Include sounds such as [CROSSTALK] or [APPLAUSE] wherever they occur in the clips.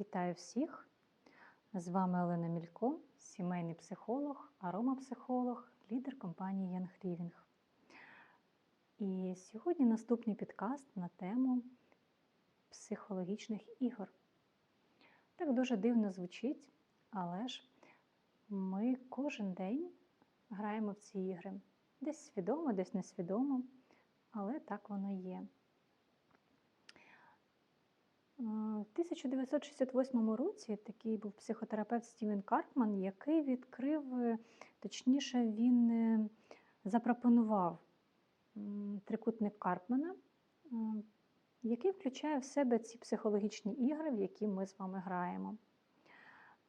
Вітаю всіх! З вами Олена Мілько, сімейний психолог, аромапсихолог, лідер компанії Young Living. І сьогодні наступний підкаст на тему психологічних ігор. Так дуже дивно звучить, але ж ми кожен день граємо в ці ігри. Десь свідомо, десь несвідомо, але так воно є. В 1968 році такий був психотерапевт Стівен Карпман, який відкрив, е, точніше, він е, запропонував трикутник Карпмана, який включає в себе ці психологічні ігри, в які ми з вами граємо.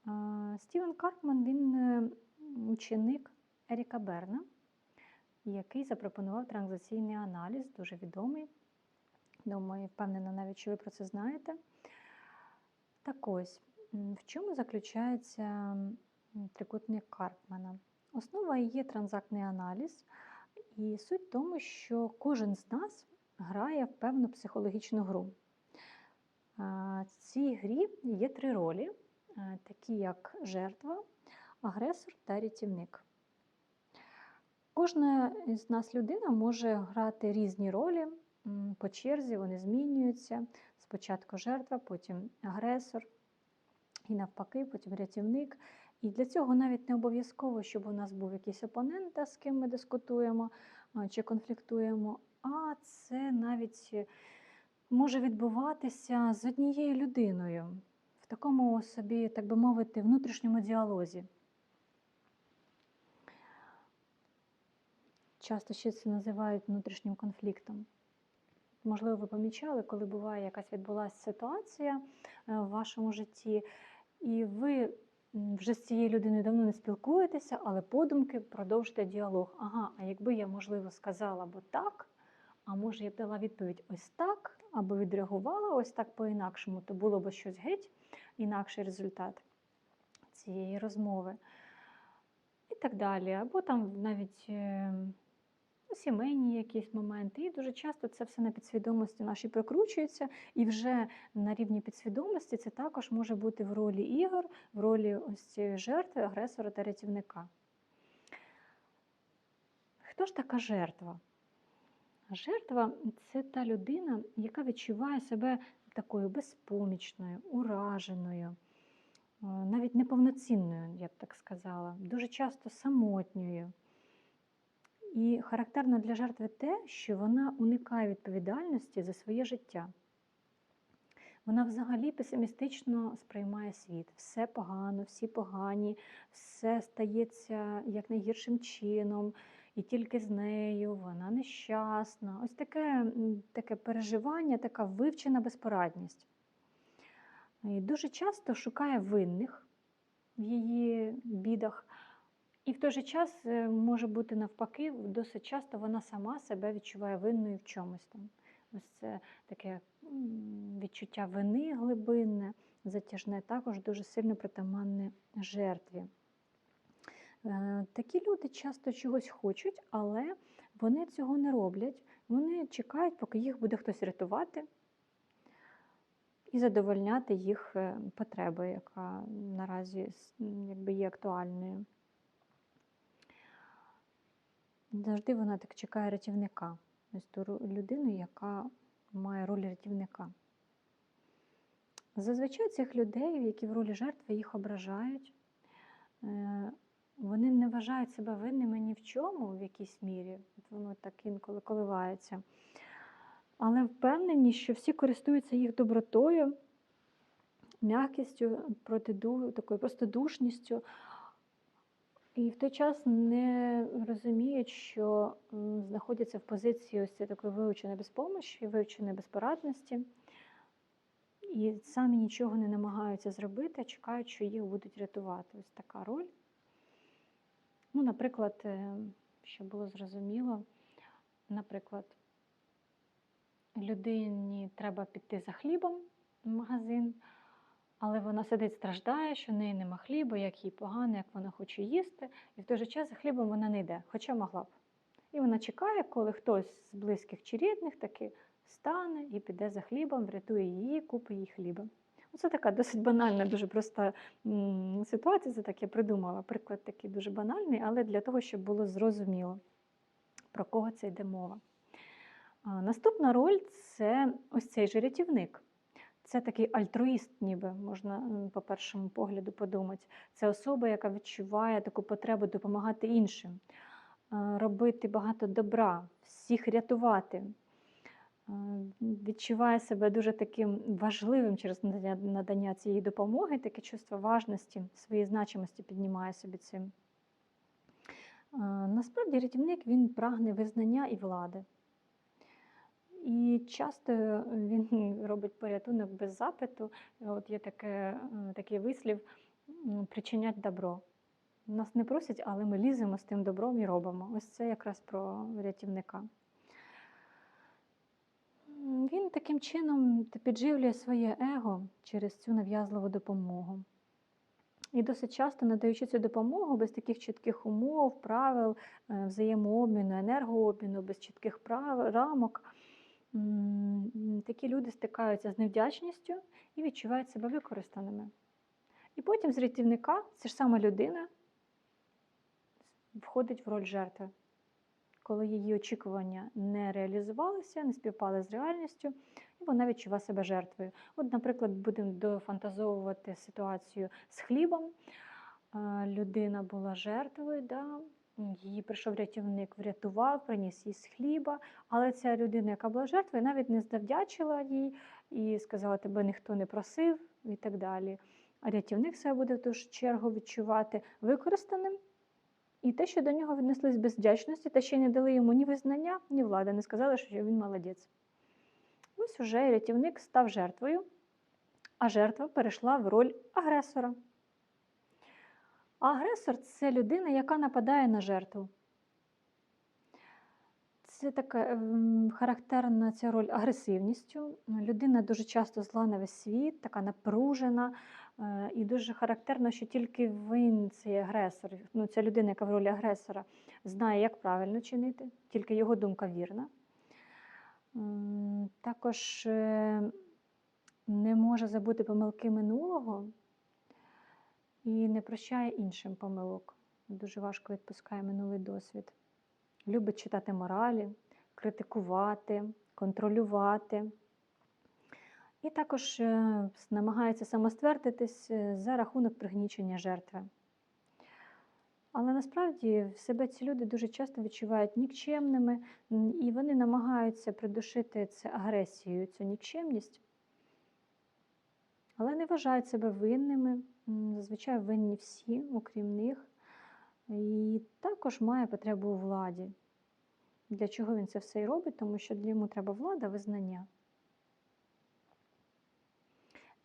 Е, Стівен Карпман він ученик Еріка Берна, який запропонував транзакційний аналіз, дуже відомий. Думаю, впевнена навіть, що ви про це знаєте. Так ось, в чому заключається трикутник Карпмана? Основа є транзактний аналіз, і суть в тому, що кожен з нас грає в певну психологічну гру. В цій грі є три ролі, е, такі як жертва, агресор та рятівник. Кожна з нас людина може грати різні ролі по черзі, вони змінюються. Спочатку жертва, потім агресор, і навпаки, потім рятівник. І для цього навіть не обов'язково, щоб у нас був якийсь опонент, з ким ми дискутуємо чи конфліктуємо, а це навіть е, може відбуватися з однією людиною в такому собі, так би мовити, внутрішньому діалозі. Часто ще це називають внутрішнім конфліктом. Можливо, ви помічали, коли буває якась відбулася ситуація е, в вашому житті, і ви вже з цією людиною давно не спілкуєтеся, але подумки продовжите діалог. Ага, а якби я, можливо, сказала б так, а може я б дала відповідь ось так, або відреагувала ось так по-інакшому, то було б щось геть інакший результат цієї розмови. І так далі. Або там навіть е, ну, сімейні якісь моменти. І дуже часто це все на підсвідомості нашій прокручується, і вже на рівні підсвідомості це також може бути в ролі ігор, в ролі ось цієї жертви, агресора та рятівника. Хто ж така жертва? Жертва це та людина, яка відчуває себе такою безпомічною, ураженою, е, навіть неповноцінною, я б так сказала, дуже часто самотньою. І характерно для жертви те, що вона уникає відповідальності за своє життя. Вона взагалі песимістично сприймає світ. Все погано, всі погані, все стається як найгіршим чином, і тільки з нею вона нещасна. Ось таке, таке переживання, така вивчена безпорадність. І дуже часто шукає винних в її бідах. І в той же час е, може бути навпаки, досить часто вона сама себе відчуває винною в чомусь там. Ось це таке відчуття вини глибинне, затяжне, також дуже сильно притаманне жертві. Е, Такі люди часто чогось хочуть, але вони цього не роблять. Вони чекають, поки їх буде хтось рятувати і задовольняти їх е, потреби, яка наразі якби є актуальною. Завжди вона так чекає рятівника, ось ту людину, яка має роль рятівника. Зазвичай цих людей, які в ролі жертви, їх ображають. Е, Вони не вважають себе винними ні в чому в якійсь мірі. От воно так інколи коливається. Але впевнені, що всі користуються їх добротою, м'якістю, протиду, такою простодушністю. І в той час не розуміють, що знаходяться в позиції ось такої вивченої безпомощі, вивченої безпорадності, і самі нічого не намагаються зробити, чекають, що їх будуть рятувати. Ось така роль. Ну, наприклад, е, щоб було зрозуміло, наприклад, людині треба піти за хлібом в магазин, але вона сидить, страждає, що в неї нема хліба, як їй погано, як вона хоче їсти, і в той же час хлібом вона не йде, хоча могла б. І вона чекає, коли хтось з близьких чи рідних таки встане і піде за хлібом, врятує її, купить їй хліба. Це така досить банальна, дуже проста ситуація. Це так я придумала. Приклад такий дуже банальний, але для того, щоб було зрозуміло, про кого це йде мова. Наступна роль це ось цей же рятівник. Це такий альтруїст, ніби можна по першому погляду подумати. Це особа, яка відчуває таку потребу допомагати іншим, робити багато добра, всіх рятувати. Відчуває себе дуже таким важливим через надання цієї допомоги, таке чувство важності, своєї значимості піднімає собі цим. Насправді рятівник він прагне визнання і влади. І часто він [LAUGHS] робить порятунок без запиту. От є таке, е, такий вислів причинять добро. Нас не просять, але ми ліземо з тим добром і робимо. Ось це якраз про рятівника. Він таким чином підживлює своє его через цю нав'язливу допомогу. І досить часто, надаючи цю допомогу без таких чітких умов, правил, е, взаємообміну, енергообміну, без чітких рамок, такі люди стикаються з невдячністю і відчувають себе використаними. І потім з рятівника ця ж сама людина входить в роль жертви. Коли її очікування не реалізувалися, не співпали з реальністю, і вона відчуває себе жертвою. От, наприклад, будемо дофантазовувати ситуацію з хлібом. Людина була жертвою, да? Її прийшов рятівник, врятував, приніс їй з хліба, але ця людина, яка була жертвою, навіть не завдячила їй і сказала, тебе ніхто не просив і так далі. А рятівник себе буде в ту ж чергу відчувати використаним. І те, що до нього віднеслись без вдячності, та ще й не дали йому ні визнання, ні влади, не сказали, що він молодець. Ось уже рятівник став жертвою, а жертва перейшла в роль агресора. Агресор це людина, яка нападає на жертву. Це така ем, характерна ця роль агресивністю. Людина дуже часто зла на весь світ, така напружена. е, І дуже характерно, що тільки він, цей агресор, ну, ця людина, яка в ролі агресора, знає, як правильно чинити, тільки його думка вірна. Також е, не може забути помилки минулого і не прощає іншим помилок. Дуже важко відпускає минулий досвід. Любить читати моралі, критикувати, контролювати. І також е, намагається самоствердитись е, за рахунок пригнічення жертви. Але насправді в себе ці люди дуже часто відчувають нікчемними, і вони намагаються придушити це агресією, цю нікчемність, але не вважають себе винними. Зазвичай винні всі, окрім них. І також має потребу у владі. Для чого він це все і робить? Тому що для йому треба влада, визнання.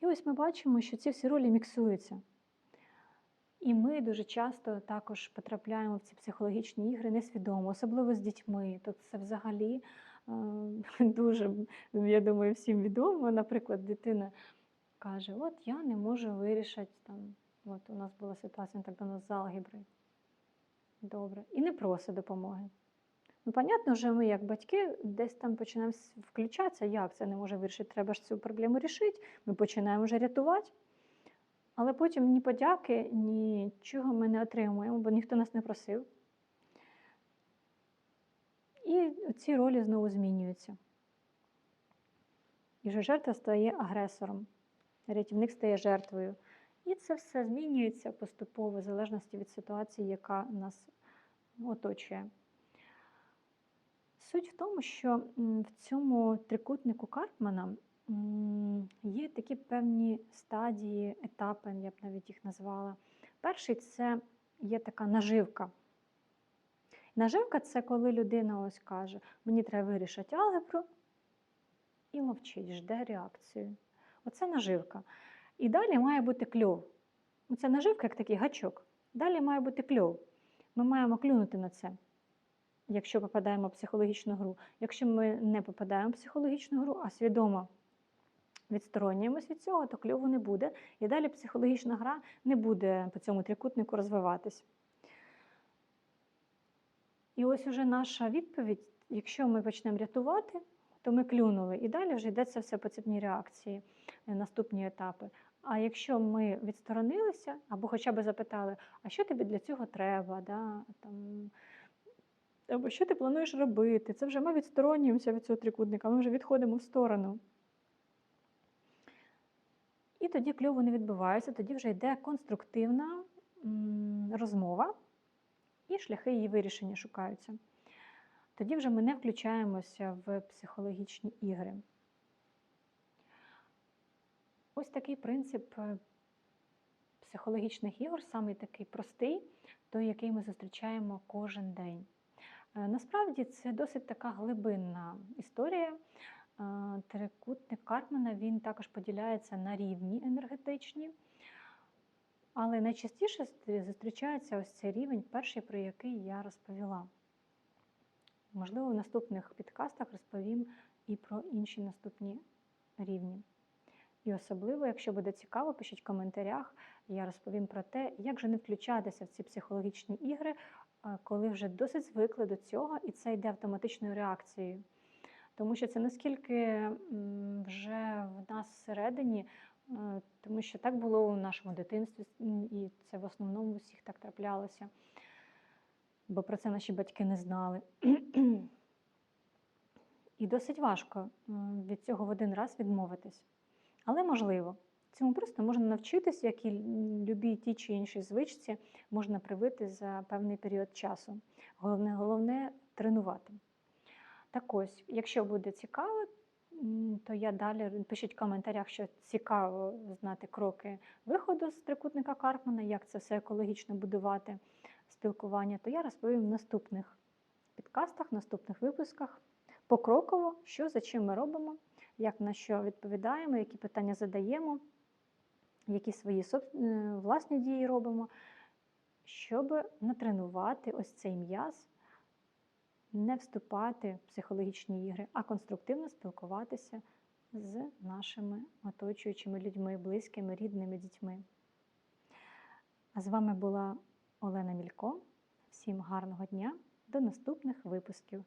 І ось ми бачимо, що ці всі ролі міксуються. І ми дуже часто також потрапляємо в ці психологічні ігри несвідомо, особливо з дітьми. Тут це взагалі е, [LAUGHS] дуже, я думаю, всім відомо. Наприклад, дитина каже: От я не можу вирішити там. От у нас була ситуація так до нас з алгеброю. Добре. І не просить допомоги. Ну, понятно, вже ми, як батьки, десь там починаємо включатися, як це не може вирішити, треба ж цю проблему рішити. Ми починаємо вже рятувати. Але потім ні подяки, нічого ми не отримуємо, бо ніхто нас не просив. І ці ролі знову змінюються. І вже жертва стає агресором, рятівник стає жертвою. І це все змінюється поступово, в залежності від ситуації, яка нас оточує. Суть в тому, що в цьому трикутнику Карпмана є такі певні стадії, етапи, я б навіть їх назвала. Перший це є така наживка. Наживка це коли людина ось каже, мені треба вирішити алгебру, і мовчить, жде реакцію. Оце наживка. І далі має бути кльов. Це наживка, як такий гачок. Далі має бути кльов. Ми маємо клюнути на це, якщо попадаємо в психологічну гру. Якщо ми не попадаємо в психологічну гру, а свідомо відсторонюємось від цього, то кльову не буде. І далі психологічна гра не буде по цьому трикутнику розвиватись. І ось уже наша відповідь: якщо ми почнемо рятувати, то ми клюнули. І далі вже йдеться все по цепній реакції, е, наступні етапи. А якщо ми відсторонилися або хоча б запитали, а що тобі для цього треба, да? Там, або що ти плануєш робити, це вже ми відсторонюємося від цього трикутника, ми вже відходимо в сторону. І тоді кльово не відбувається, тоді вже йде конструктивна розмова, і шляхи її вирішення шукаються. Тоді вже ми не включаємося в психологічні ігри. Ось такий принцип е, психологічних ігор, самий такий простий, той, який ми зустрічаємо кожен день. Е, Насправді це досить така глибинна історія. Е, Трикутник Карпмана він також поділяється на рівні енергетичні, але найчастіше зустрічається ось цей рівень, перший, про який я розповіла. Можливо, в наступних підкастах розповім і про інші наступні рівні. І особливо, якщо буде цікаво, пишіть в коментарях. Я розповім про те, як же не включатися в ці психологічні ігри, е, коли вже досить звикли до цього, і це йде автоматичною реакцією. Тому що це наскільки вже в нас всередині, е, тому що так було у нашому дитинстві, і це в основному всіх так траплялося, бо про це наші батьки не знали. [CLEARS THROAT] І досить важко від цього в один раз відмовитись. Але можливо. Цьому просто можна навчитись, як і любій тій чи іншій звичці, можна привити за певний період часу. Головне, головне тренувати. Так ось, якщо буде цікаво, то я далі пишіть в коментарях, що цікаво знати кроки виходу з трикутника Карпмана, як це все екологічно будувати спілкування, то я розповім в наступних підкастах, наступних випусках покроково, що за чим ми робимо, як на що відповідаємо, які питання задаємо, які свої е, власні дії робимо, щоб натренувати ось цей м'яз, не вступати в психологічні ігри, а конструктивно спілкуватися з нашими оточуючими людьми, близькими, рідними дітьми. А з вами була Олена Мілько. Всім гарного дня, до наступних випусків.